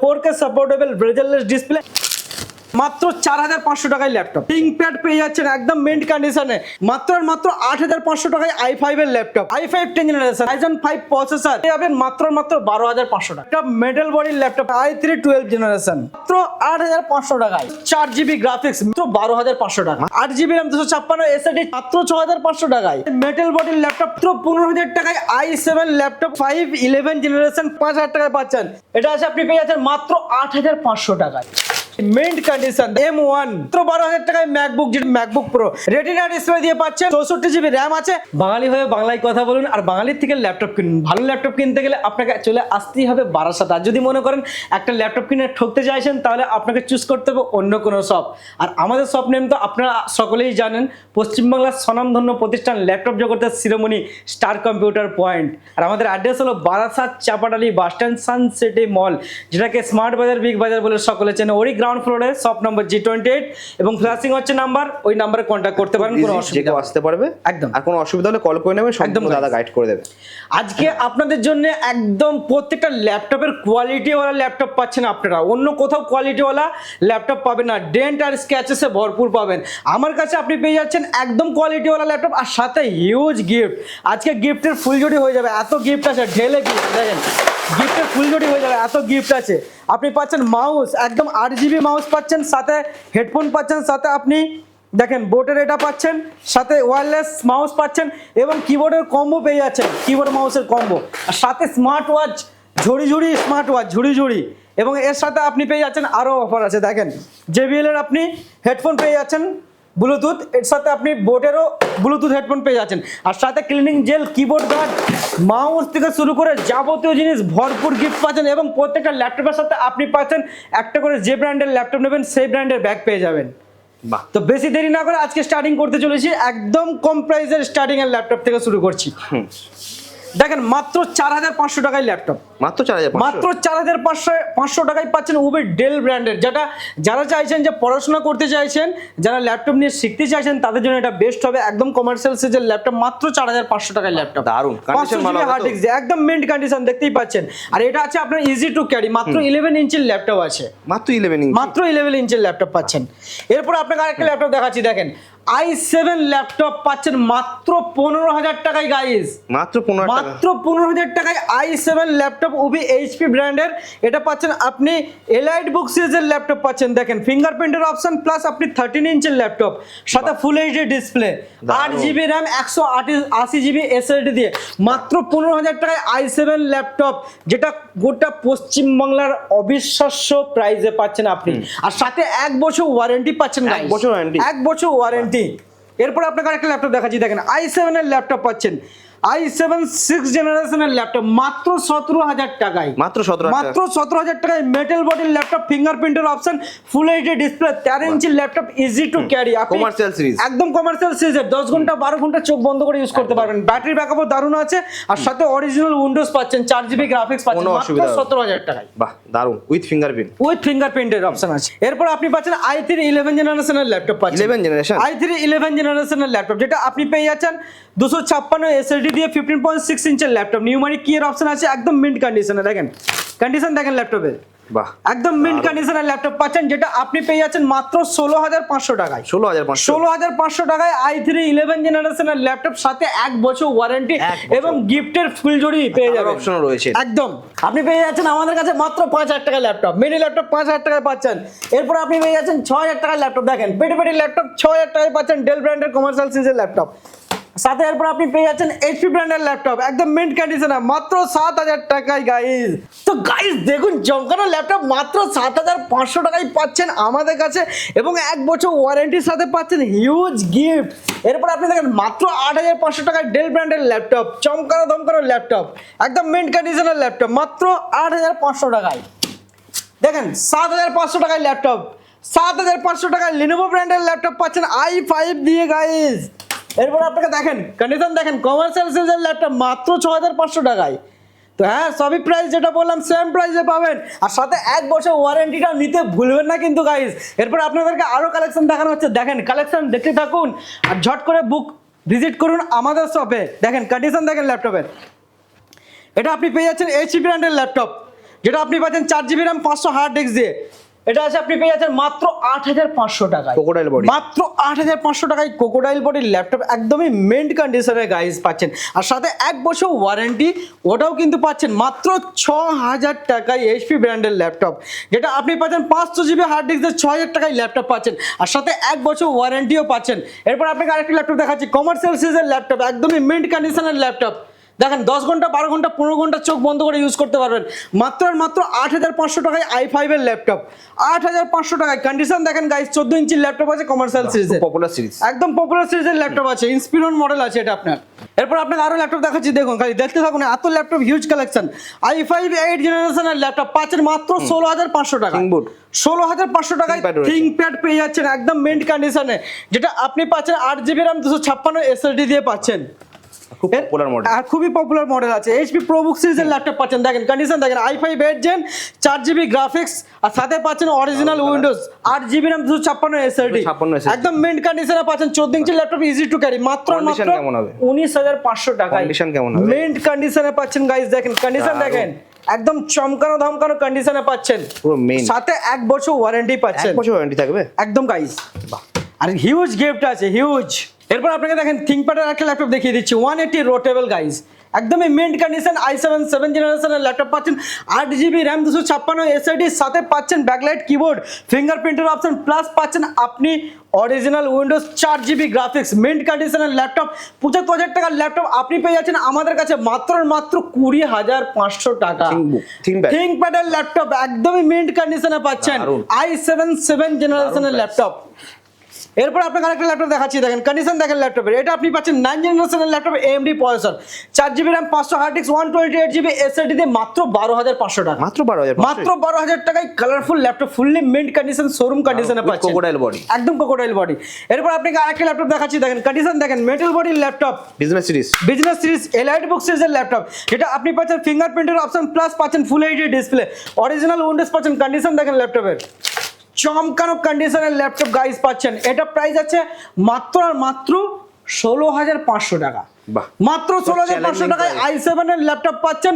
Four K supportable bezelless display মাত্র চার হাজার পাঁচশো টাকায় ল্যাপটপ। প্যাড পেয়ে যাচ্ছেন একদম মেন্ট কন্ডিশনে মাত্র আর মাত্র আট হাজার পাঁচশো টাকায় আই ফাইভ এর laptop. I five ten generation আইজন five processor পাবেন মাত্র মাত্র বারো হাজার পাঁচশো টাকা। মেটাল বডির laptop i three twelve generation মাত্র আট হাজার পাঁচশো টাকায়। চার জিবি গ্রাফিক্স মাত্র বারো হাজার পাঁচশো টাকা। আট জিবি র্যাম দুশো ছাপ্পান্ন এসএডি মাত্র ছ হাজার পাঁচশো টাকায়। মেটাল বডির ল্যাপটপ, মাত্র পনেরো হাজার টাকায় i seven laptop five eleven generation পাঁচ হাজার টাকায় পাচ্ছেন। এটা আছে, আপনি পেয়ে যাচ্ছেন মাত্র আট হাজার পাঁচশো টাকায়। মেন্ট কন্ডিশন এম ওয়ান মাত্র বারো হাজার টাকায় ম্যাকবুক যেটা ম্যাকবুক প্রো রেটিনা ডিসপ্লে দিয়ে পাচ্ছেন, চৌষট্টি জিবি র্যাম আছে। বাঙালি হয়ে বাংলায় কথা বলুন আর বাঙালির থেকে ল্যাপটপ কিনুন। ভালো ল্যাপটপ কিনতে গেলে আপনাকে চলে আসতেই হবে বারাসাত। আর যদি মনে করেন একটা ল্যাপটপ কিনে ঠকতে চাইছেন, তাহলে আপনাকে চুজ করতে হবে অন্য কোনো শপ আর আমাদের শপ নেম তো আপনারা সকলেই জানেন, পশ্চিমবাংলার স্বনামধন্য প্রতিষ্ঠান ল্যাপটপ জগতের শিরোমণি স্টার কম্পিউটার পয়েন্ট আর আমাদের অ্যাড্রেস হলো Barasat Chapatali bus stand Suncity mall যেটাকে স্মার্ট বাজার বিগ বাজার বলে সকলে চেনে। ওরই গ্রাউন্ড ফ্লোরে shop number G twenty eight এবং ফ্ল্যাশিং হচ্ছে নাম্বার ওই নাম্বারে কন্ট্যাক্ট করতে পারেন কোনো অসুবিধা। আসতে পারবে। একদম। আর কোনো অসুবিধা হলে কল করে নেবে একদম। দাদা গাইড করে দেবে। আজকে আপনাদের জন্য একদম প্রত্যেকটা ল্যাপটপের কোয়ালিটিওয়ালা ল্যাপটপ পাচ্ছেন আপনারা। অন্য কোথাও কোয়ালিটিওয়ালা ল্যাপটপ পাবেন না। ডেন্ট আর স্ক্যাচেসে ভরপুর পাবেন। আমার কাছে আপনি পেয়ে যাচ্ছেন একদম কোয়ালিটিওয়ালা ল্যাপটপ আর সাথে হিউজ গিফট আজকে গিফটের ফুলজড়ি হয়ে যাবে। এত গিফট আছে ঢেলে গিফট দেখেন। গিফটের ফুলজড়ি হয়ে যাবে। এত গিফট আছে। আপনি পাচ্ছেন মাউস একদম আট জিবি মাউস পাচ্ছেন, সাথে হেডফোন পাচ্ছেন, সাথে আপনি দেখেন বোটের এটা পাচ্ছেন, সাথে ওয়ারলেস মাউস পাচ্ছেন, এবং কিবোর্ডের কম্বো পেয়ে যাচ্ছেন কিবোর্ড মাউসের কম্বো আর সাথে স্মার্ট ওয়াচ ঝুড়ি ঝুড়ি স্মার্ট ওয়াচ ঝুড়ি ঝুড়ি। এবং এর সাথে আপনি পেয়ে যাচ্ছেন আরও অফার আছে, দেখেন। জেবিএল এর আপনি হেডফোন পেয়ে যাচ্ছেন ব্লুটুথ এর সাথে আপনি বোটেরও ব্লুটুথ হেডফোন পেয়ে যাচ্ছেন। আর সাথে cleaning gel keyboard guard mouse থেকে শুরু করে যাবতীয় জিনিস ভরপুর গিফট পাচ্ছেন এবং প্রত্যেকটা ল্যাপটপের সাথে আপনি পাচ্ছেন একটা করে যে ব্র্যান্ডের ল্যাপটপ নেবেন সেই ব্র্যান্ডের ব্যাগ পেয়ে যাবেন। তো বেশি দেরি না করে আজকে স্টার্টিং করতে চলেছি একদম কম প্রাইসের স্টার্টিং এর ল্যাপটপ থেকে শুরু করছি। হুম। দেখেন মাত্র চার হাজার পাঁচশো টাকায় ল্যাপটপ। মাত্র চার হাজার মাত্র চার হাজার পাঁচশো পাঁচশো টাকায় পাচ্ছেন উবের ডেল ব্র্যান্ডের যেটা যারা চাইছেন যে পড়াশোনা করতে চাইছেন যারা ল্যাপটপ নিয়ে শিখতে চাইছেন তাদের জন্য এটা বেস্ট হবে। একদম কমার্শিয়াল সিজের ল্যাপটপ মাত্র চার হাজার পাঁচশো টাকায় ল্যাপটপ। হবে হার্ড ডিস্ক একদম মেন্ট কন্ডিশন দেখতেই পাচ্ছেন। আর এটা আছে আপনার ইজি টু ক্যারি মাত্র ইলেভেন ইঞ্চের ল্যাপটপ আছে। মাত্র ইলেভেন ইঞ্চ। মাত্র ইলেভেন ইঞ্চের ল্যাপটপ পাচ্ছেন। এরপর আপনাকে আরেকটা ল্যাপটপ দেখাচ্ছি দেখেন। আই সেভেন ল্যাপটপ পাচ্ছেন মাত্র পনেরো হাজার টাকায় গাইজ মাত্র পনেরো মাত্র পনেরো হাজার টাকায় আই সেভেন ল্যাপটপ উবি এইচপি ব্র্যান্ডের এটা পাচ্ছেন আপনি এলাইট বুক সিরিজের ল্যাপটপ পাচ্ছেন দেখেন। ফিঙ্গারপ্রিন্টের অপশন প্লাস আপনি থার্টিন ইঞ্চের ল্যাপটপ সাথে ফুল এইচডি ডিসপ্লে আট জিবি র্যাম একশো আশি জিবি এসএসডি দিয়ে। মাত্র পনেরো হাজার টাকায় আই সেভেন ল্যাপটপ যেটা গোটা পশ্চিমবাংলার অবিশ্বাস্য প্রাইসে পাচ্ছেন আপনি। আর সাথে এক বছর ওয়ারেন্টি পাচ্ছেন এক বছর warranty? এক বছর ওয়ারেন্টি এরপর আপনাকে আরেকটা ল্যাপটপ দেখাচ্ছি। দেখেন আই সেভেনের ল্যাপটপ পাচ্ছেন। আই সেভেন সিক্স জেনারেশনের ল্যাপটপ মাত্র সতেরো হাজার টাকায়। মাত্র 17,000 মাত্র সতেরো হাজার টাকায় মেটাল বডির ল্যাপটপ ফিঙ্গারপ্রিন্টের অপশন ফুল এইচডি ডিসপ্লে তেরো ইঞ্চির laptop easy to carry Commercial series। একদম কমার্শিয়াল সিরিজের দশ ঘণ্টা বারো ঘণ্টা চোখ বন্ধ করে ইউজ করতে পারবেন। ব্যাটারি ব্যাকআপও দারুণ আছে আর সাথে অরিজিনাল উইন্ডোজ পাচ্ছেন চার জিবি গ্রাফিক্স পাচ্ছেন মাত্র সতেরো হাজার টাকায়। বাহ দারুণ। উইথ ফিঙ্গারপ্রিন্ট উইথ ফিঙ্গারপ্রিন্টের অপশন আছে। এরপর আপনি পাচ্ছেন আই থ্রি ইলেভেন জেনারেশনের ল্যাপটপ পাচ্ছেন। Eleven generation i three eleven জেনারেশনের ল্যাপটপ যেটা আপনি পেয়ে যাচ্ছেন দুশো ছাপ্পান্ন এসএসডি দিয়ে ফিফটিন পয়েন্ট সিক্স ইঞ্চের ল্যাপটপ নিউমারিক কি এর অপশন আছে একদম মিন্ট কন্ডিশনে দেখেন কন্ডিশন দেখেন ল্যাপটপের বাহ। একদম মিন্ট কন্ডিশনের ল্যাপটপ পাচ্ছেন যেটা আপনি পেয়ে যাচ্ছেন মাত্র ষোলো হাজার পাঁচশো টাকায়। ষোলো হাজার ষোলো হাজার পাঁচশো টাকায় আই থ্রি ইলেভেন জেনারেশনের ল্যাপটপ সাথে এক বছর ওয়ারেন্টি এবং গিফটের ফুলজড়ি পেয়ে যাবেন। অপশন রয়েছে। একদম। আপনি পেয়ে যাচ্ছেন আমাদের কাছে মাত্র পাঁচ হাজার টাকার ল্যাপটপ মিনি ল্যাপটপ পাঁচ হাজার টাকায় পাচ্ছেন। এরপর আপনি পেয়ে যাচ্ছেন ছ হাজার টাকার ল্যাপটপ দেখেন পেটে পেটে ল্যাপটপ ছ হাজার টাকায় পাচ্ছেন ডেল ব্র্যান্ডের কমার্শিয়াল সিরিজের ল্যাপটপ সাথে এরপর আপনি পেয়ে যাচ্ছেন এইচপি ব্র্যান্ডের ল্যাপটপ একদম মিন্ট কন্ডিশনে মাত্র সাত হাজার টাকায় গাইজ তো গাইজ দেখুন, জমকানো ল্যাপটপ মাত্র সাত হাজার পাঁচশো টাকায় পাচ্ছেন আমাদের কাছে এবং এক বছর ওয়ারেন্টির সাথে পাচ্ছেন হিউজ গিফট এরপর আপনি দেখেন, মাত্র আট হাজার পাঁচশো টাকায় ডেল ব্র্যান্ডের ল্যাপটপ চমকানো দমকানো ল্যাপটপ একদম মিন্ট কন্ডিশনের ল্যাপটপ মাত্র আট হাজার পাঁচশো টাকায়। দেখেন, সাত হাজার পাঁচশো টাকায় ল্যাপটপ সাত হাজার পাঁচশো টাকায় লিনোভো ব্র্যান্ডের ল্যাপটপ পাচ্ছেন আই ফাইভ দিয়ে গাইজ এরপর আপনাকে দেখেন কন্ডিশন দেখেন কমার্শিয়াল সিরিজের ল্যাপটপ মাত্র ছ হাজার পাঁচশো টাকায়। তো হ্যাঁ সবই প্রাইস যেটা বললাম সেম প্রাইসে পাবেন। আর সাথে এক বছর ওয়ারেন্টিটা নিতে ভুলবেন না কিন্তু গাইজ এরপর আপনাদেরকে আরও কালেকশন দেখানো হচ্ছে। দেখেন কালেকশন দেখতে থাকুন আর ঝট করে বুক ভিজিট করুন আমাদের শপে দেখেন কন্ডিশন দেখেন ল্যাপটপের এটা আপনি পেয়ে যাচ্ছেন এইচপি ব্র্যান্ডের ল্যাপটপ যেটা আপনি পাচ্ছেন চার জিবি র্যাম পাঁচশো হার্ড ডিস্ক দিয়ে। এটা আছে আপনি পেয়ে যাচ্ছেন মাত্র আট হাজার পাঁচশো টাকায়। Crocodile body। মাত্র আট হাজার পাঁচশো টাকায় কোকোডাইল বডির ল্যাপটপ একদমই মেন্ট কন্ডিশনের গাইজ পাচ্ছেন। আর সাথে এক বছর ওয়ারেন্টি ওটাও কিন্তু পাচ্ছেন মাত্র ছ হাজার টাকায় এইচপি ব্র্যান্ডের ল্যাপটপ যেটা আপনি পাচ্ছেন পাঁচশো জিবি হার্ড ডিস্কের ছ হাজার টাকায় ল্যাপটপ পাচ্ছেন। আর সাথে এক বছর ওয়ারেন্টিও পাচ্ছেন। এরপর আপনাকে আরেকটি ল্যাপটপ দেখাচ্ছি কমার্শিয়াল সিজের ল্যাপটপ একদমই মেন্ট কন্ডিশনের ল্যাপটপ দেখেন দশ ঘণ্টা বারো ঘণ্টা পনেরো ঘণ্টা চোখ বন্ধ করে ইউজ করতে পারবেন। মাত্র আর মাত্র আট হাজার পাঁচশো টাকায় আই ফাইভের ল্যাপটপ আট হাজার পাঁচশো টাকায় কন্ডিশন দেখেন গাইজ চোদ্দ ইঞ্চির ল্যাপটপ আছে কমার্শিয়াল সিরিজের পপুলার সিরিজ একদম পপুলার সিরিজের ল্যাপটপ আছে ইন্সপিরন মডেল আছে এটা আপনার। এরপর আপনাকে আরও ল্যাপটপ দেখাচ্ছি দেখুন খালি দেখতে থাকুন এত laptop huge collection i five eight জেনারেশনের ল্যাপটপ পাচ্ছেন মাত্র ষোলো হাজার পাঁচশো টাকা। ষোলো হাজার পাঁচশো টাকায়। থিঙ্কপ্যাড পেয়ে যাচ্ছেন একদম মেন্ট কন্ডিশনে যেটা আপনি পাচ্ছেন আট জিবি র্যাম দুশো ছাপ্পান্ন এসএসডি দিয়ে পাচ্ছেন। খুব পপুলার মডেল আর খুবই পপুলার মডেল আছে। এইচপি প্রোবুক সিরিজের ল্যাপটপ পাচ্ছেন। দেখেন কন্ডিশন দেখেন আই ফাইভ এইট জেন চার জিবি গ্রাফিক্স আর সাথে পাচ্ছেন অরিজিনাল উইন্ডোজ আট জিবি র্যাম দুশো ছাপ্পান্ন এসএলডি 256 SSD একদম মেন্ট কন্ডিশনে পাচ্ছেন চোদ্দ ইঞ্চি ল্যাপটপ ইজি টু ক্যারি মাত্র কেমন হবে? উনিশ হাজার পাঁচশো টাকায়। Condition কেমন হবে? মেন্ট কন্ডিশনে পাচ্ছেন গাইস দেখেন কন্ডিশন দেখেন। একদম চমকানো ধমকানো কন্ডিশনে পাচ্ছেন। পুরো মেন সাথে এক বছর ওয়ারেন্টি এক পাচ্ছেন বছর ওয়ারেন্টি থাকবে? একদম গাইস আর হিউজ গিফট আছে হিউজ এরপর আপনাকে দেখেন থিঙ্কপ্যাডের একটা ল্যাপটপ দেখিয়ে দিচ্ছি ওয়ান এইটি রোটেবল গাইস একদমই mint condition i seven seven জেনারেশনের ল্যাপটপ পাচ্ছেন আট জিবি র্যাম দুশো ছাপ্পান্ন এসআইডির সাথে পাচ্ছেন ব্যাকলাইট কিবোর্ড ফিঙ্গারপ্রিন্টের অপশন প্লাস পাচ্ছেন আপনি অরিজিনাল উইন্ডোজ চার জিবি গ্রাফিক্স মেন্ট কন্ডিশনের ল্যাপটপ পঁচাত্তর হাজার টাকার ল্যাপটপ আপনি পেয়ে যাচ্ছেন আমাদের কাছে মাত্র মাত্র কুড়ি হাজার পাঁচশো টাকা। ThinkPad। ল্যাপটপ একদমই মেন্ট কন্ডিশনে পাচ্ছেন আই সেভেন সেভেন জেনারেশনের ল্যাপটপ এরপর আপনাকে আরেকটা ল্যাপটপ দেখাচ্ছি দেখেন কন্ডিশন দেখেন ল্যাপটপের এটা আপনি পাচ্ছেন নাইন জেনারেশনের ল্যাপটপ এমডি প্রসেসর চার জিবি র্যাম পাঁচশো hard disk one twenty eight GB SSD দিয়ে মাত্র বারো হাজার পাঁচশো টাকা। মাত্র বারো হাজার মাত্র বারো হাজার টাকায় colourful laptop fully mint condition showroom কন্ডিশনে পাচ্ছেন। কোকোডাইল বডি একদম কোকোডাইল বডি এরপর আপনাকে আরেকটা ল্যাপটপ দেখাচ্ছি দেখেন কন্ডিশন দেখেন মেটাল বডির laptop business series business series EliteBook সিরিজের ল্যাপটপ যেটা আপনি পাচ্ছেন ফিঙ্গারপ্রিন্টের অপশন প্লাস পাচ্ছেন full HD display original Windows পাচ্ছেন কন্ডিশন দেখেন ল্যাপটপের চমকানো কন্ডিশনের ল্যাপটপ গাইস পাচ্ছেন। এটা প্রাইস আছে মাত্র আর মাত্র ষোলো হাজার পাঁচশো টাকা। মাত্র ষোলো হাজার পাঁচশো টাকায় আই সেভেন এর ল্যাপটপ পাচ্ছেন।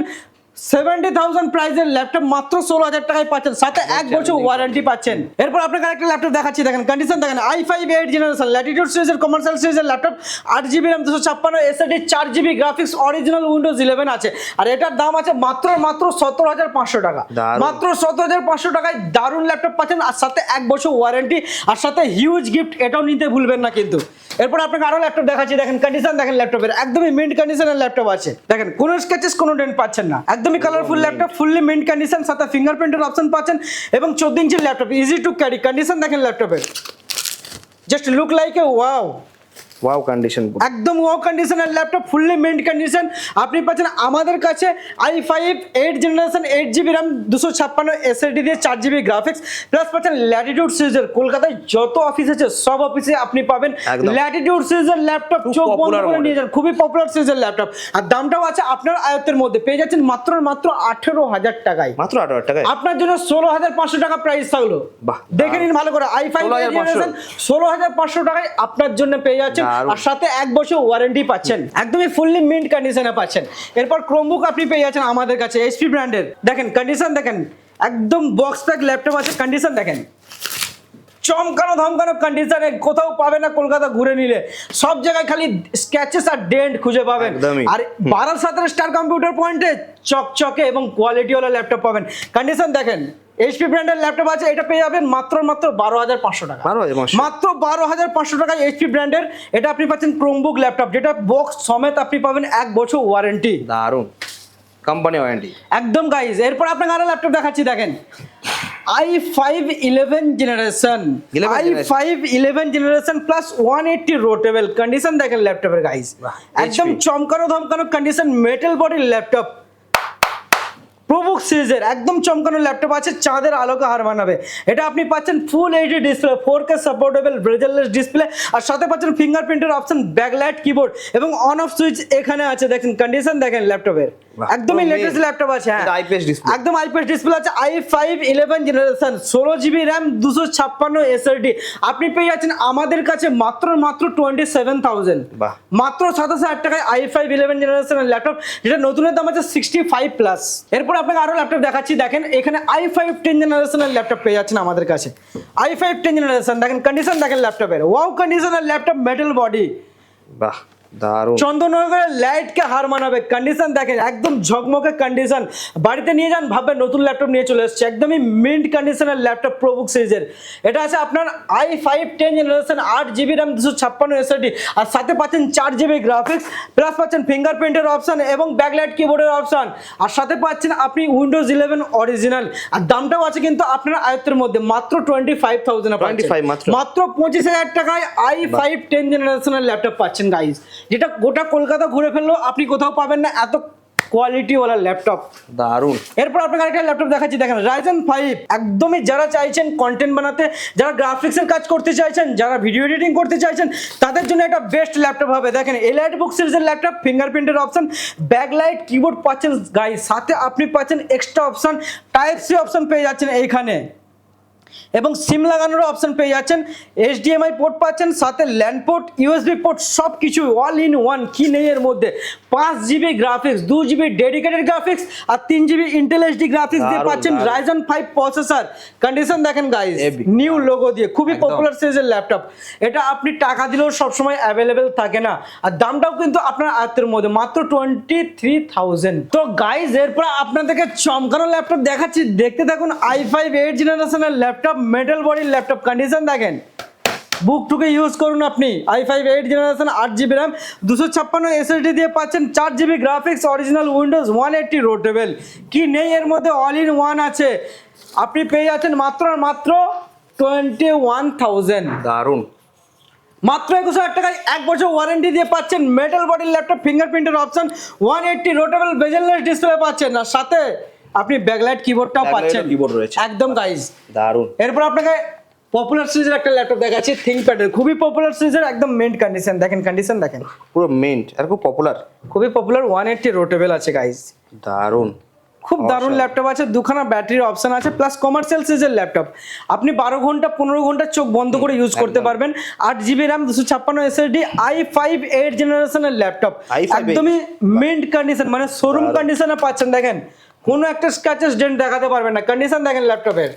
সেভেন্টি থাউজেন্ড প্রাইসের ল্যাপটপ মাত্র ষোলো হাজার টাকায় পাচ্ছেন। সাথে এক বছর ওয়ারেন্টি পাচ্ছেন। এরপর আপনাকে একটা ল্যাপটপ দেখাচ্ছি। দেখেন কন্ডিশন দেখেন I five eight generation Latitude সিরিজের কমার্শিয়াল সিরিজের ল্যাপটপ আট জিবি র্যাম দুশো ছাপ্পান্ন এসএডি চার GB graphics original Windows eleven আছে। আর এটার দাম আছে মাত্র মাত্র সতেরো হাজার পাঁচশো টাকা। মাত্র সতেরো হাজার পাঁচশো টাকায় দারুণ ল্যাপটপ পাচ্ছেন। আর সাথে এক বছর ওয়ারেন্টি আর সাথে হিউজ গিফট এটাও নিতে ভুলবেন না কিন্তু। এরপর আপনাকে আরও ল্যাপটপ দেখাচ্ছি। দেখেন কন্ডিশন দেখেন ল্যাপটপের একদমই মিন্ট কন্ডিশনের ল্যাপটপ আছে। দেখেন কোনো স্কেচেস কোনো ডেন্ট পাচ্ছেন না। একদমই colourful laptop fully mint condition সাথে ফিঙ্গারপ্রিন্টের অপশন পাচ্ছেন এবং চোদ্দ ইঞ্চির laptop easy to carry condition দেখেন ল্যাপটপের just look like a wow wow condition একদম ওয়াও কন্ডিশনের ল্যাপটপ ফুললি মেন্ট কন্ডিশন আপনি পাচ্ছেন আমাদের কাছে I five eight generation eight GB RAM দুশো ছাপ্পান্ন এসএসডি দিয়ে চার জিবি গ্রাফিক্স প্লাস পাচ্ছেন ল্যাটিটিউড সিরিজের কলকাতায় যত অফিস আছে সব অফিসে আপনি পাবেন ল্যাটিটিউড সিরিজের ল্যাপটপ চোখ বন্ধ করে নিয়ে যান খুবই পপুলার সিরিজের ল্যাপটপ আর দামটাও আছে আপনার আয়ত্তের মধ্যে পেয়ে যাচ্ছেন মাত্র মাত্র আঠেরো হাজার টাকায়। মাত্র হাজার টাকায়? আপনার জন্য ষোলো হাজার পাঁচশো টাকা প্রাইস থাকল। দেখে নিন ভালো করে আই ফাইভ ষোলো হাজার পাঁচশো টাকায় আপনার জন্য পেয়ে যাচ্ছেন। আর সাথে এক বছর ওয়ারেন্টি পাচ্ছেন। একদমই ফুললি মিন্ট কন্ডিশনে পাচ্ছেন। এরপর ক্রোমবুক আপনি পেয়ে যাচ্ছেন আমাদের কাছে এইচপি ব্র্যান্ডের দেখেন কন্ডিশন দেখেন। একদম বক্স প্যাক ল্যাপটপ আছে কন্ডিশন দেখেন। চমকানো ধমকানো কন্ডিশনে কোথাও পাবে না কলকাতা ঘুরে নিলে। সব জায়গায় খালি স্ক্যাচেস আর ডেন্ট খুঁজে পাবেন। আর বারো সতেরো স্টার কম্পিউটার পয়েন্টে চকচকে এবং কোয়ালিটিওয়ালা ল্যাপটপ পাবেন। কন্ডিশন দেখেন এইচপি ব্র্যান্ডের ল্যাপটপ আছে এটা পেয়ে যাবেন মাত্র মাত্র বারো হাজার পাঁচশো টাকা। 12,500 মাত্র বারো হাজার পাঁচশো টাকায় এইচপি ব্র্যান্ডের এটা আপনি পাচ্ছেন ক্রোমবুক ল্যাপটপ যেটা বক্স সমেত আপনি পাবেন এক বছর ওয়ারেন্টি দারুণ কোম্পানি ওয়ারেন্টি একদম গাইজ এরপর আপনাকে আরও ল্যাপটপ দেখাচ্ছি দেখেন। I five eleven generation 11 I. Five eleven generation plus one eighty rotatable condition দেখেন ল্যাপটপের গাইজ একদম চমকানো ধমকানো কন্ডিশন মেটাল বডির ল্যাপটপ প্রবুক সিরিজের একদম চমকানো ল্যাপটপ আছে, চাঁদের আলোকে হার মানাবে। এটা আপনি পাচ্ছেন full HD display four K supportable bezelless display আর সাথে পাচ্ছেন ফিঙ্গারপ্রিন্টের অপশন ব্যাকলাইট কিবোর্ড এবং অন অফ সুইচ এখানে আছে। দেখেন কন্ডিশন দেখেন ল্যাপটপের একদমই লেটেস্ট ল্যাপটপ আছে হ্যাঁ। IPS display। একদম আইপিএস ডিসপ্লে আছে আই ফাইভ ইলেভেন জেনারেশন ষোলো জিবি র্যাম দুশো ছাপ্পান্ন এসএসডি আপনি পেয়ে যাচ্ছেন আমাদের কাছে মাত্র মাত্র টোয়েন্টি সেভেন থাউজেন্ড বাহ। মাত্র সাতাশ হাজার টাকায় আই ফাইভ ইলেভেন জেনারেশনের ল্যাপটপ যেটা নতুনের দাম আছে সিক্সটি ফাইভ প্লাস এরপর আপনাকে আরও ল্যাপটপ দেখাচ্ছি দেখেন এখানে আই ফাইভ টেন জেনারেশনের ল্যাপটপ পেয়ে যাচ্ছেন আমাদের কাছে। আই ফাইভ টেন জেনারেশন দেখেন কন্ডিশন দেখেন ল্যাপটপের ওয়াও কন্ডিশনের ল্যাপটপ মেটাল বডি বাহ। দারুণ। চন্দননগরের লাইটকে হার মানাবে। কন্ডিশন দেখেন একদম ঝকমকে কন্ডিশন বাড়িতে নিয়ে যান ভাববেন নতুন ল্যাপটপ নিয়ে চলে এসেছে। একদমই মিন্ট কন্ডিশনের ল্যাপটপ প্রোবুক সিরিজের এটা আছে আপনার আই ফাইভ টেন জেনারেশন আট জিবি র্যাম দুশো ছাপ্পান্ন এসএসডি আর সাথে পাচ্ছেন চার জিবি গ্রাফিক্স প্লাস পাচ্ছেন ফিঙ্গারপ্রিন্টের অপশন এবং ব্যাকলাইট কিবোর্ডের অপশন আর সাথে পাচ্ছেন আপনি উইন্ডোজ ইলেভেন অরিজিনাল আর দামটাও আছে কিন্তু আপনার আয়ত্তের মধ্যে মাত্র টোয়েন্টি ফাইভ থাউজেন্ড 25 মাত্র। মাত্র পঁচিশ হাজার টাকায় আই ফাইভ টেন জেনারেশনের ল্যাপটপ পাচ্ছেন গাইজ যেটা গোটা কলকাতা ঘুরে ফেললেও আপনি কোথাও পাবেন না এত কোয়ালিটিওয়ালা ল্যাপটপ দারুণ। এরপর আপনাকে আরেকটা ল্যাপটপ দেখাচ্ছি দেখেন রাইজেন ফাইভ একদমই যারা চাইছেন কন্টেন্ট বানাতে যারা গ্রাফিক্সের কাজ করতে চাইছেন যারা ভিডিও এডিটিং করতে চাইছেন তাদের জন্য একটা বেস্ট ল্যাপটপ হবে। দেখেন এলাইট বুক সিরিজের ল্যাপটপ ফিঙ্গারপ্রিন্টের অপশন ব্যাকলাইট কিবোর্ড পাচ্ছেন গাই সাথে আপনি পাচ্ছেন extra option type C option পেয়ে যাচ্ছেন এইখানে। এবং সিম লাগানোর অপশন পেয়ে যাচ্ছেন। এইচডিএমআই পোর্ট পাচ্ছেন সাথে ল্যান্ড পোর্ট ইউএসবি পোর্ট সব কিছু অল ইন ওয়ান কি নেই এর মধ্যে। পাঁচ জিবি গ্রাফিক্স দু জিবি ডেডিকেটেড গ্রাফিক্স আর তিন জিবি ইন্টেল এইচডি গ্রাফিক্স দিয়ে পাচ্ছেন। রাইজন ফাইভ প্রসেসর কন্ডিশন দেখেন গাইজ নিউ লোগো দিয়ে খুবই। পপুলার সিরিজের ল্যাপটপ এটা আপনি টাকা দিলেও সবসময় অ্যাভেলেবেল থাকে না। আর দামটাও কিন্তু আপনার আয়ত্তের মধ্যে মাত্র টোয়েন্টি থ্রি থাউজেন্ড তো গাইজ এরপর আপনাদেরকে চমকানো ল্যাপটপ দেখাচ্ছি। দেখতে থাকুন আই ফাইভ এইট জেনারেশনের ল্যাপটপ মেটাল বডির ল্যাপটপ কন্ডিশন দেখেন। বুক টুকে ইউজ করুন আপনি। আই ফাইভ এইট জেনারেশন আট জিবি র্যাম দুশো ছাপ্পান্ন এসএসডি দিয়ে পাচ্ছেন চার GB graphics original Windows one eighty rotatable কি নেই এর মধ্যে? অল ইন ওয়ান আছে। আপনি পেয়ে যাচ্ছেন মাত্র আর মাত্র টোয়েন্টি ওয়ান থাউজেন্ড দারুণ। মাত্র একুশ হাজার টাকায় এক বছর ওয়ারেন্টি দিয়ে পাচ্ছেন মেটাল বডির laptop ফিঙ্গারপ্রিন্টের option one eighty rotatable bezelless display পাচ্ছেন। আর সাথে আপনি ব্যাকলাইট কিবোর্ডটাও পাচ্ছেন। keyboard রয়েছে। একদম গাইজ দারুণ এরপর আপনাকে পপুলার সিরিজের একটা ল্যাপটপ দেখাচ্ছি থিঙ্কপ্যাডের খুবই পপুলার সিরিজের একদম মেন্ট কন্ডিশন দেখেন কন্ডিশন দেখেন। পুরো মেন্ট আর খুব পপুলার খুবই পপুলার ওয়ান এইটটি রোটেবল আছে গাইজ দারুণ। খুব দারুণ ল্যাপটপ আছে দুখানা ব্যাটারির অপশন আছে প্লাস কমার্শিয়াল সিরিজের ল্যাপটপ আপনি বারো ঘণ্টা পনেরো ঘণ্টা চোখ বন্ধ করে ইউজ করতে পারবেন। আট জিবি র্যাম দুশো ছাপ্পান্ন এসএসডি আই ফাইভ এইট জেনারেশনের ল্যাপটপ একদমই মিন্ট কন্ডিশন মানে শোরুম। কন্ডিশনে পাচ্ছেন দেখেন। কোনো একটা স্ক্র্যাচেস ডেন্ট দেখাতে পারবেন না। কন্ডিশন দেখেন ল্যাপটপের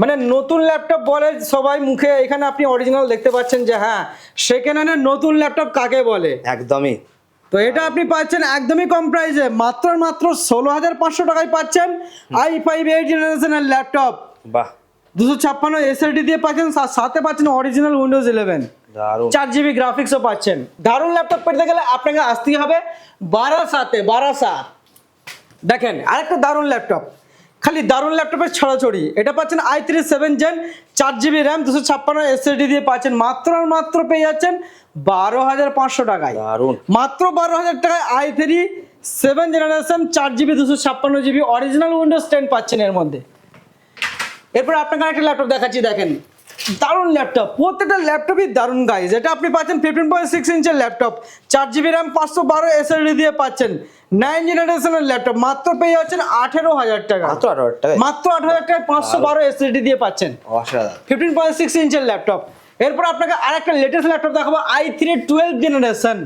মানে নতুন ল্যাপটপ বলে সবাই মুখে এখানে আপনি অরিজিনাল দেখতে পাচ্ছেন যে হ্যাঁ সেকেন্ড হ্যান্ডের নতুন ল্যাপটপ কাকে বলে? একদমই। তো এটা আপনি পাচ্ছেন একদমই কম প্রাইসে মাত্র মাত্র ষোলো হাজার পাঁচশো টাকায় পাচ্ছেন আই ফাইভ এইট জেনারেশনের ল্যাপটপ বাহ। দুশো ছাপ্পান্ন এসএলডি দিয়ে পাচ্ছেন সাথে পাচ্ছেন অরিজিনাল উইন্ডোজ ইলেভেন চার জিবি গ্রাফিক্সও পাচ্ছেন। দারুণ ল্যাপটপ পেতে গেলে আপনাকে আসতেই হবে বারাসাতে বারাসাত দেখেন আরেকটা দারুণ ল্যাপটপ খালি দারুণ ল্যাপটপের ছড়াছড়ি। এটা পাচ্ছেন আই থ্রি সেভেন জেন চার জিবি র্যাম দুশো ছাপ্পান্ন এসএসডি দিয়ে পাচ্ছেন মাত্র আর মাত্র পেয়ে যাচ্ছেন বারো হাজার পাঁচশো টাকায়। মাত্র বারো হাজার টাকায় আই থ্রি সেভেন জেনারেশন চার জিবি দুশো ছাপ্পান্ন জিবি অরিজিনাল উইন্ডোজ টেন পাচ্ছেন এর মধ্যে। এরপর আপনাকে একটা ল্যাপটপ দেখাচ্ছি দেখেন। দারুণ ল্যাপটপ প্রত্যেকটা ল্যাপটপই দারুণ গাইজ এটা আপনি পাচ্ছেন ফিফটিন পয়েন্ট সিক্স ইঞ্চের ল্যাপটপ চার জিবি র্যাম পাঁচশো বারো এসএলডি দিয়ে পাচ্ছেন। নাইন জেনারেশনের ল্যাপটপ মাত্র পেয়ে যাচ্ছেন আঠেরো হাজার টাকা। মাত্র আঠারো হাজার টাকায়? মাত্র আঠারো হাজার টাকায় পাঁচশো বারো এসএলডি দিয়ে পাচ্ছেন। ফিফটিন পয়েন্ট সিক্স ইঞ্চের ল্যাপটপ এরপর আপনাকে আরেকটা লেটেস্ট ল্যাপটপ দেখাবো I three twelve generation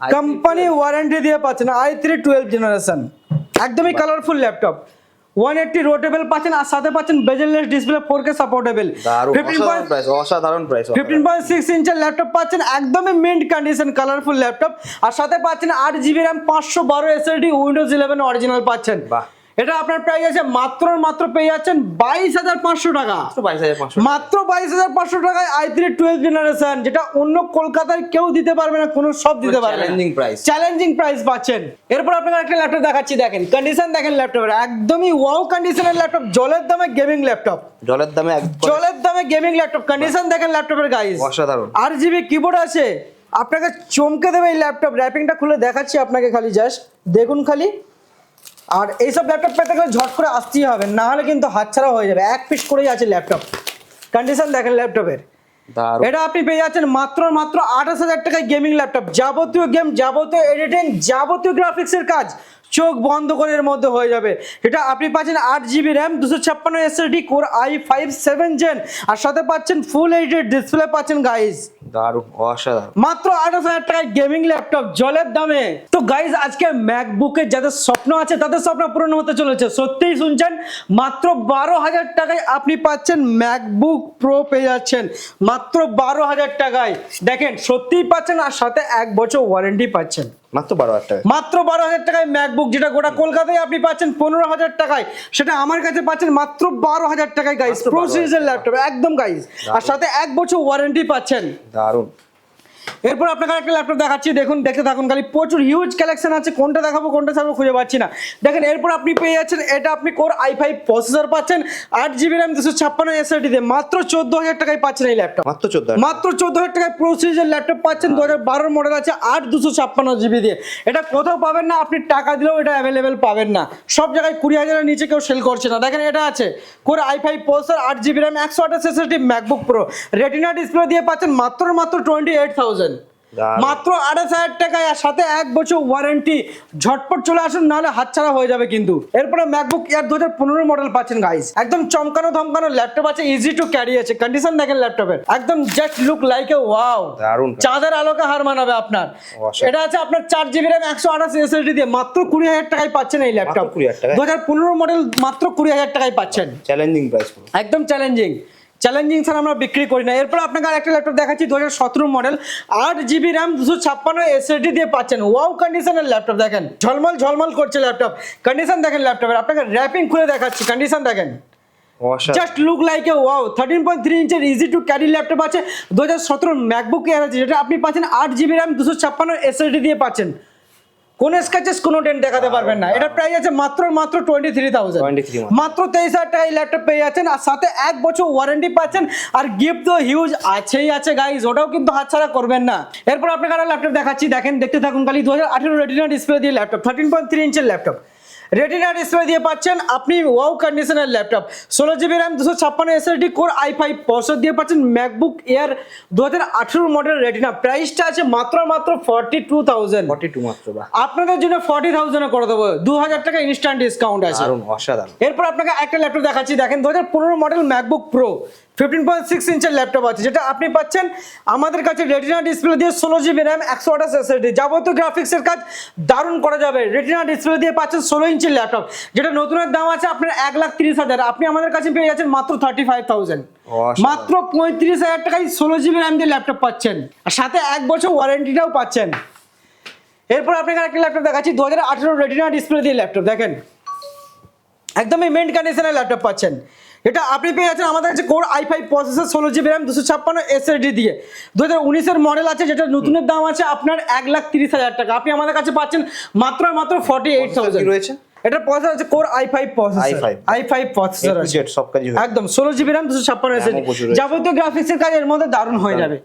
i3 company warranty দিয়ে পাচ্ছেন আই থ্রি টুয়েলভ জেনারেশন একদমই colourful laptop one eighty rotatable পাচ্ছেন আর সাথে পাচ্ছেন bezelless display four K supportable অসাধারণ প্রাইস ফিফটিন পয়েন্ট সিক্স ইঞ্চের ল্যাপটপ পাচ্ছেন একদমই মিন্ট কন্ডিশন কালারফুল ল্যাপটপ আর সাথে পাচ্ছেন আট জিবি র্যাম পাঁচশো বারো এসএলডি উইন্ডোজ ইলেভেন অরিজিনাল পাচ্ছেন। বাহ। এটা আপনার প্রাইস আছে মাত্র মাত্র পেয়ে যাচ্ছেন বাইশ হাজার পাঁচশো টাকা। মাত্র বাইশ হাজার পাঁচশো টাকায় আই থ্রি টুয়েলভ জেনারেশন যেটা অন্য কলকাতায় কেউ দিতে পারবে না কোনো সব দিতে পারবে চ্যালেঞ্জিং প্রাইস চ্যালেঞ্জিং প্রাইস পাচ্ছেন। এরপর আপনাকে একটা ল্যাপটপ দেখাচ্ছি দেখেন। কন্ডিশন দেখেন ল্যাপটপের একদমই ওয়াও কন্ডিশনের ল্যাপটপ জলের দামে গেমিং ল্যাপটপ জলের দামে জলের দামে গেমিং ল্যাপটপ কন্ডিশন দেখেন ল্যাপটপের গাইস অসাধারণ। আর জিবি কিবোর্ড আছে। আপনাকে চমকে দেবে এই ল্যাপটপ র্যাপিংটা খুলে দেখাচ্ছি আপনাকে খালি জাস্ট দেখুন খালি। আর এইসব ল্যাপটপ পেতে গেলে ঝট করে আসতেই হবে না হলে কিন্তু হাতছাড়া হয়ে যাবে এক পিস করেই আছে ল্যাপটপ কন্ডিশন দেখেন ল্যাপটপের এটা আপনি পেয়ে যাচ্ছেন মাত্র মাত্র আঠাশ হাজার টাকায় গেমিং ল্যাপটপ যাবতীয় গেম যাবতীয় এডিটিং যাবতীয় গ্রাফিক্সের কাজ চোখ বন্ধ করে এর মধ্যে হয়ে যাবে। এটা আপনি পাচ্ছেন আট জিবি র্যাম দুশো ছাপ্পান্ন SSD core I five seven gen আর সাথে পাচ্ছেন ফুল এইচডি ডিসপ্লে পাচ্ছেন গাইজ দারুণ, অসাধারণ। মাত্র আঠাশ হাজার টাকায় গেমিং ল্যাপটপ জলের দামে। তো গাইজ আজকে ম্যাকবুকের যাদের স্বপ্ন আছে, তাদের স্বপ্ন পূরণ হতে চলেছে। সত্যিই শুনছেন, মাত্র বারো হাজার টাকায় আপনি পাচ্ছেন ম্যাকবুক প্রো পেয়ে যাচ্ছেন। মাত্র বারো হাজার টাকায়। দেখেন, সত্যিই পাচ্ছেন আর সাথে এক বছর ওয়ারেন্টি পাচ্ছেন। মাত্র বারো হাজার টাকা মাত্র বারো হাজার টাকায় ম্যাকবুক যেটা গোটা কলকাতায় আপনি পাচ্ছেন পনেরো হাজার টাকায় সেটা আমার কাছে পাচ্ছেন মাত্র বারো হাজার টাকায় গাইজ প্রো সিরিজের ল্যাপটপ একদম গাইজ আর সাথে এক বছর ওয়ারেন্টি পাচ্ছেন। দারুণ। এরপর আপনাকে একটা ল্যাপটপ দেখাচ্ছি দেখুন দেখতে থাকুন খালি। প্রচুর হিউজ কালেকশন আছে কোনটা দেখাবো কোনটা ছাড়বো খুঁজে পাচ্ছি না। দেখেন এরপর আপনি পেয়ে যাচ্ছেন এটা আপনি কোর আই ফাইভ প্রসেসর পাচ্ছেন আট জিবি র্যাম দুশো ছাপ্পান্ন দিয়ে মাত্র চোদ্দ হাজার টাকায় পাচ্ছেন এই ল্যাপটপ মাত্র চোদ্দ মাত্র চোদ্দ হাজার টাকায় প্রো সিরিজের ল্যাপটপ পাচ্ছেন দু হাজার বারোর মডেল আছে আট দুশো ছাপ্পান্ন জিবি দিয়ে। এটা কোথাও পাবেন না আপনি টাকা দিলেও এটা অ্যাভেলেবেল পাবেন না। সব জায়গায় কুড়ি হাজারের নিচে কেউ সেল করছে না। দেখেন এটা আছে। কোর আই ফাইভ প্রসেসর আট জিবি র্যাম একশো আঠাশ SSD MacBook pro retina display দিয়ে পাচ্ছেন মাত্র মাত্র টোয়েন্টি এইট থাউজেন্ড। মাত্র আঠাশ হাজার টাকায় আর সাথে এক বছর ওয়ারেন্টি ঝটপট চলে আসুন নাহলে হাতছাড়া হয়ে যাবে কিন্তু। এরপরে ম্যাকবুক এয়ার দু হাজার পনেরো মডেল পাচ্ছেন গাইস একদম চমকানো ধমকানো ল্যাপটপ আছে ইজি টু ক্যারি আছে। কন্ডিশন দেখেন ল্যাপটপের একদম just look like a wow. চাঁদের আলোকে হার মানাবে আপনার। এটা আছে আপনার চার জিবি র্যাম একশো আঠাশ এসএসডি দিয়ে। মাত্র কুড়ি হাজার টাকায় পাচ্ছেন এই ল্যাপটপ 20,000 টাকায়? দু হাজার পনেরো মডেল মাত্র কুড়ি হাজার টাকায় পাচ্ছেন। চ্যালেঞ্জিং প্রাইস একদম চ্যালেঞ্জিং চ্যালেঞ্জিং ছাড়া আমরা বিক্রি করি না। এরপর আপনাকে আর একটা ল্যাপটপ দেখাচ্ছি দু হাজার সতেরো মডেল আট জিবি র্যাম দুশো ছাপ্পান্ন এসএসডি দিয়ে পাচ্ছেন। ওয়াও কন্ডিশনের ল্যাপটপ দেখেন। ঝলমল ঝলমল করছে ল্যাপটপ কন্ডিশন দেখেন ল্যাপটপের আপনাকে র্যাপিং খুলে দেখাচ্ছি। কন্ডিশন দেখেন। Just look like a wow thirteen point three ইঞ্চের easy to carry laptop আছে। দু হাজার সতেরো ম্যাকবুক এয়ার আছে যেটা আপনি পাচ্ছেন। আট জিবি র্যাম দুশো ছাপ্পান্ন এসএসডি দিয়ে পাচ্ছেন। কোন স্কেচেস কোনো ডেন্ট দেখাতে পারবেন না। এটা প্রাইস আছে মাত্র মাত্র টোয়েন্টি থ্রি থাউজেন্ড 23 মাত্র। তেইশ হাজার টাকা এই ল্যাপটপ পেয়ে যাচ্ছেন আর সাথে এক বছর ওয়ারেন্টি পাচ্ছেন আর গিফট তো হিউজ আছেই আছে গাইজ ওটাও কিন্তু হাতছাড়া করবেন না। এরপর আপনাকে ল্যাপটপ দেখাচ্ছি। দেখেন দেখতে থাকুন খালি। দু হাজার আঠেরো রেটিনা ডিসপ্লে দিয়ে ল্যাপটপ থার্টিন পয়েন্ট থ্রি ইঞ্চের ল্যাপটপ রেটিনা ডিসপ্লে দিয়ে পাচ্ছেন। আপনি ওয়াও কন্ডিশনের ল্যাপটপ ষোলো জিবি র্যাম দুশো ছাপ্পান্ন এসএসডি কোর আই ফাইভ পঁয়ষট্টি দিয়ে পাচ্ছেন ম্যাকবুক এয়ার দু হাজার আঠেরো মডেল রেটিনা প্রাইসটা আছে মাত্র মাত্র forty two thousand forty two মাত্র আপনাদের জন্য ফর্টি থাউজেন্ডে করে দেবো। দু হাজার টাকা ইনস্ট্যান্ট ডিসকাউন্ট আছে। অসাধারণ। এরপর আপনাকে একটা ল্যাপটপ দেখাচ্ছি। দেখেন দু হাজার পনেরো model MacBook pro fifteen point six ইঞ্চের laptop আছে যেটা আপনি পাচ্ছেন আমাদের কাছে রেটিনা ডিসপ্লে দিয়ে ষোলো জিবি র্যাম একশো আঠাশ এসএসডি যাবতীয় গ্রাফিক্সের কাজ দারুণ করা যাবে। রেটিনা ডিসপ্লে দিয়ে পাচ্ছেন ষোলো ইঞ্চের ল্যাপটপ যেটা নতুনের দাম আছে আপনার এক লাখ তিরিশ হাজার। আপনি আমাদের কাছে পেয়ে যাচ্ছেন মাত্র থার্টি ফাইভ থাউজেন্ড মাত্র পঁয়ত্রিশ হাজার টাকায় ষোলো জিবি র্যাম দিয়ে ল্যাপটপ পাচ্ছেন। আর সাথে এক বছর ওয়ারেন্টিটাও পাচ্ছেন। এরপর আপনাকে একটা ল্যাপটপ দেখাচ্ছি দু হাজার আঠেরো রেটিনা ডিসপ্লে দিয়ে ল্যাপটপ দেখেন। একদমই মেন্ট কন্ডিশনের ল্যাপটপ পাচ্ছেন। এটা আপনি পেয়ে যাচ্ছেন আমাদের কাছে কোর আই ফাইভ প্রসেসর ষোলো জিবি র্যাম দুশো ছাপ্পান্ন এসএসডি দিয়ে। দু হাজার উনিশের মডেল আছে যেটা নতুনের দাম আছে আপনার এক লাখ তিরিশ হাজার টাকা। আপনি আমাদের কাছে পাচ্ছেন মাত্র মাত্র ফর্টি এইট থাউজেন্ড রয়েছে? এটা প্রসেসর আছে core I five processor i5 I five processor আছে। সব হয়ে একদম ষোলো জিবি র্যাম দুশো ছাপ্পান্ন এসএসডি। যাবতীয় গ্রাফিক্সের কাজ এর মধ্যে দারুণ হয়ে যাবে।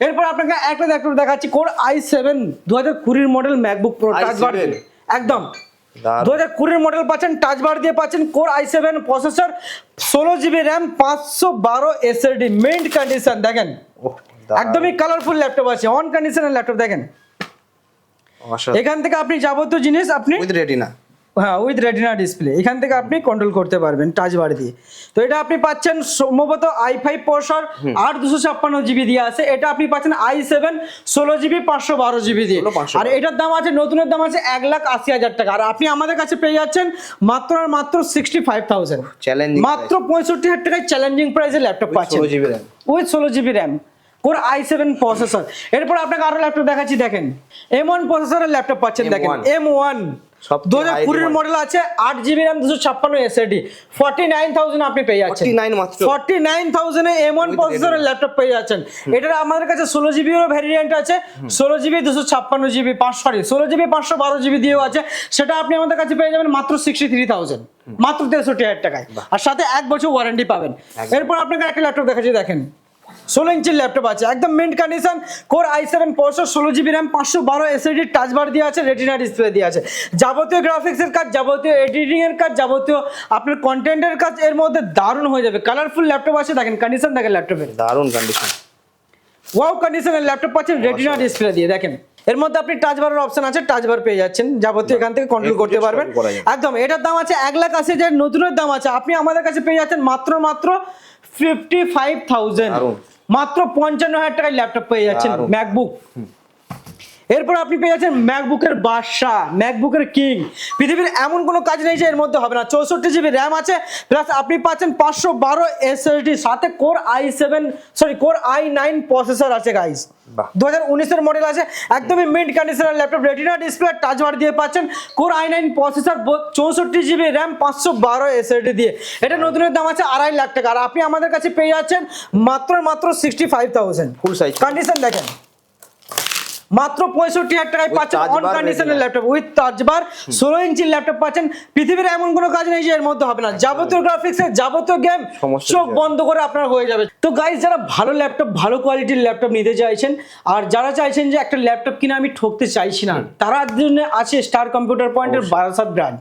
এরপর আপনাকে একটা দেখাচ্ছি কোর আই সেভেন দু হাজার কুড়ির model MacBook pro touch bar i7 একদম। দু হাজার কুড়ির মডেল পাচ্ছেন টাচ বার দিয়ে পাচ্ছেন কোর আই সেভেন প্রসেসর ষোলো জিবি র্যাম পাঁচশো বারো এসএসডি মেন্ট কন্ডিশন দেখেন। একদমই কালারফুল ল্যাপটপ আছে অন কন্ডিশনের ল্যাপটপ দেখেন। এখান থেকে আপনি যাবতীয় জিনিস আপনি রেডি রেটিনা হ্যাঁ উইথ রেটিনা ডিসপ্লে এখান থেকে আপনি কন্ট্রোল করতে পারবেন টাচ বার দিয়ে। তো এটা আপনি পাচ্ছেন সম্ভবত আই ফাইভ প্রসর আট দুশো ছাপ্পান্ন জিবি দিয়ে আছে। এটা আপনি পাচ্ছেন আই সেভেন ষোলো জিবি পাঁচশো বারো জিবি দিয়ে। আর এটার দাম আছে নতুনের দাম আছে এক লাখ আশি হাজার টাকা। আর আপনি আমাদের কাছে পেয়ে যাচ্ছেন মাত্র আর মাত্র সিক্সটি ফাইভ থাউজেন্ড চ্যালেঞ্জিং মাত্র পঁয়ষট্টি হাজার টাকায় চ্যালেঞ্জিং প্রাইসে ল্যাপটপ পাচ্ছেন। উইথ ষোলো GB RAM core I seven processor এরপর আপনাকে আরও ল্যাপটপ দেখাচ্ছি দেখেন। এম ওয়ান প্রসেসরের ল্যাপটপ পাচ্ছেন দেখেন। এম ওয়ান দু হাজার কুড়ির মডেল আছে আট জিবি র্যাম দুশো ছাপ্পান্ন ফর্টি নাইন থাউজেন্ড আপনি পেয়ে যাচ্ছেন। 49 মাত্র। ফর্টি নাইন থাউজেন্ডে এম ওয়ান With প্রসেসরের ল্যাপটপ পেয়ে যাচ্ছেন। এটার আমাদের কাছে ষোলো জিবিরও ভ্যারিয়েন্ট আছে। ষোলো জিবি দুশো ছাপ্পান্ন জিবি সরি ষোলো জিবি পাঁচশো বারো জিবি দিয়েও আছে। সেটা আপনি আমাদের কাছে পেয়ে যাবেন মাত্র সিক্সটি থ্রি থাউজেন্ড মাত্র তেষট্টি হাজার টাকায়। আর সাথে এক বছর ওয়ারেন্টি পাবেন। এরপর আপনাকে একটা ল্যাপটপ দেখাচ্ছি দেখেন। ষোলো ইঞ্চির ল্যাপটপ আছে। একদম mint condition core I seven পাঁচশো ষোলো জিবি র্যাম পাঁচশো বারো এসএডি টাচ বার দিয়ে আছে রেটিনা ডিসপ্লে দিয়ে আছে। যাবতীয় গ্রাফিক্সের কাজ যাবতীয় এডিটিং এর কাজ যাবতীয় আপনার কন্টেন্টের কাজ এর মধ্যে দারুণ হয়ে যাবে। কালারফুল ল্যাপটপ আছে দেখেন কন্ডিশন দেখেন ল্যাপটপের দারুণ কন্ডিশন ওয়াও কন্ডিশনের ল্যাপটপ পাচ্ছেন রেটিনা ডিসপ্লে দিয়ে দেখেন। এর মধ্যে আপনি টাচ বারের অপশন আছে টাচ বার পেয়ে যাচ্ছেন। যাবতীয় এখান থেকে কন্ট্রোল করতে পারবেন। একদম এটার দাম আছে এক লাখ আশি হাজার নতুনের দাম আছে। আপনি আমাদের কাছে পেয়ে যাচ্ছেন মাত্র মাত্র ফিফটি ফাইভ থাউজেন্ড। মাত্র পঞ্চান্ন হাজার টাকায় ল্যাপটপ পেয়ে যাচ্ছেন। ম্যাকবুক এরপর আপনি পেয়ে যাচ্ছেন ম্যাকবুকের বাদশাহ ম্যাকবুকের কিং পৃথিবীর এমন কোনো কাজ নেই যে এর মধ্যে হবে না। চৌষট্টি জিবি র্যাম আছে প্লাস আপনি পাচ্ছেন পাঁচশো বারো এসএসডি সাথে core I seven sorry core I nine processor আছে গাইস বাহ। দু হাজার উনিশের মডেল আছে একদমই মিন্ট কন্ডিশনের laptop retina display touch bar দিয়ে পাচ্ছেন কোর আই নাইন প্রসেসর চৌষট্টি জিবি র্যাম পাঁচশো বারো এসএসডি দিয়ে। এটা নতুনের দাম আছে আড়াই লাখ টাকা। আর আপনি আমাদের কাছে পেয়ে যাচ্ছেন মাত্র মাত্র sixty five thousand full size condition দেখেন। মাত্র পঁয়ষট্টি হাজার টাকায় পাচ্ছেন touch অন কন্ডিশনের ল্যাপটপ উইথ টাচবার ষোলো ইঞ্চির ল্যাপটপ পাচ্ছেন। পৃথিবীর এমন কোনো কাজ নেই যে এর মধ্যে হবে না। যাবতীয় গ্রাফিক্সের যাবতীয় গেম চোখ বন্ধ করে আপনার হয়ে যাবে। তো গাইজ যারা ভালো ল্যাপটপ ভালো কোয়ালিটির ল্যাপটপ নিতে চাইছেন আর যারা চাইছেন যে একটা ল্যাপটপ কিনে আমি ঠকতে চাইছি না তারা জন্য আছে স্টার কম্পিউটার পয়েন্টের বারাসাত ব্রাঞ্চ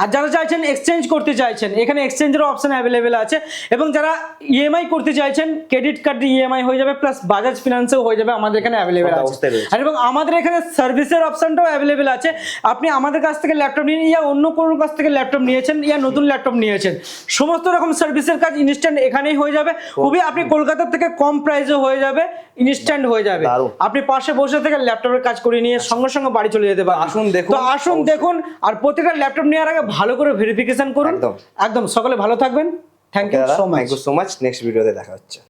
আর যারা চাইছেন এক্সচেঞ্জ করতে চাইছেন এখানে এক্সচেঞ্জের অপশন অ্যাভেলেবেল আছে এবং যারা ইএমআই করতে চাইছেন ক্রেডিট কার্ড ইএমআই হয়ে যাবে প্লাস বাজাজ ফিনান্সেও হয়ে যাবে আমাদের এখানে অ্যাভেলেবেল আছে। আর এবং আমাদের এখানে সার্ভিসের অপশানটাও অ্যাভেলেবেল আছে। আপনি আমাদের কাছ থেকে ল্যাপটপ নিন ইয়া অন্য কোনো কাছ থেকে ল্যাপটপ নিয়েছেন ইয়া নতুন ল্যাপটপ নিয়েছেন। সমস্ত রকম সার্ভিসের কাজ ইনস্ট্যান্ট এখানেই হয়ে যাবে। খুবই আপনি কলকাতা থেকে কম প্রাইসে হয়ে যাবে ইনস্ট্যান্ট হয়ে যাবে। আপনি পাশে বসে থেকে ল্যাপটপের কাজ করে নিয়ে সঙ্গে সঙ্গে বাড়ি চলে যেতে পারেন আসুন দেখুন, তো আসুন দেখুন আর প্রতিটা ল্যাপটপ নেওয়ার আগে ভালো করে ভেরিফিকেশন করুন। একদম। সকলে ভালো থাকবেন। Thank you so much so much next ভিডিওতে দেখা হচ্ছে।